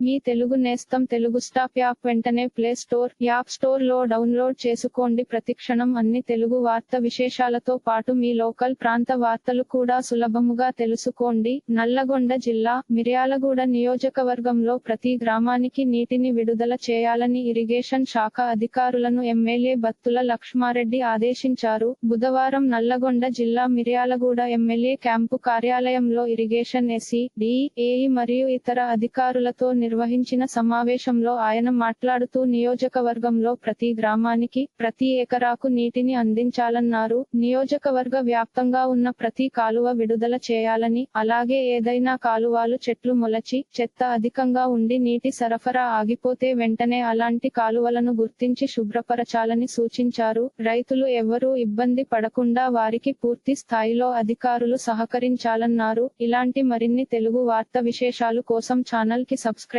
మీ తెలుగు నేస్తం Telugu stop app వెంటనే play store app స్టోర్లో డౌన్లోడ్ చేసుకోండి. ప్రతిక్షణం అన్ని తెలుగు వార్త విశేషాలతో పాటు మీ లోకల్ ప్రాంత వార్తలు కూడా సులభముగా తెలుసుకోండి. నల్లగొండ జిల్లా మిర్యాలగూడ నియోజకవర్గంలో ప్రతి గ్రామానికి నీటిని విడుదల చేయాలని ఇరిగేషన్ శాఖ అధికారులను ఎమ్మెల్యే బత్తుల లక్ష్మారెడ్డి ఆదేశించారు. బుధవారం నల్లగొండ జిల్లా మిర్యాలగూడ ఎమ్మెల్యే క్యాంపు కార్యాలయంలో ఇరిగేషన్ ఎస్సీ డిఏఈ మరియు ఇతర అధికారులతో నిర్వహించిన సమావేశంలో ఆయన మాట్లాడుతూ నియోజకవర్గంలో ప్రతి గ్రామానికి ప్రతి ఎకరాకు నీటిని అందించాలన్నారు. నియోజకవర్గ వ్యాప్తంగా ఉన్న ప్రతి కాలువ విడుదల చేయాలని అలాగే ఏదైనా కాలువలు చెట్లు మొలచి చెత్త అధికంగా ఉండి నీటి సరఫరా ఆగిపోతే వెంటనే అలాంటి కాలువలను గుర్తించి శుభ్రపరచాలని సూచించారు. రైతులు ఎవరూ ఇబ్బంది పడకుండా వారికి పూర్తి స్థాయిలో అధికారులు సహకరించాలన్నారు. ఇలాంటి మరిన్ని తెలుగు వార్త విశేషాలు కోసం ఛానల్కి సబ్స్క్రైబ్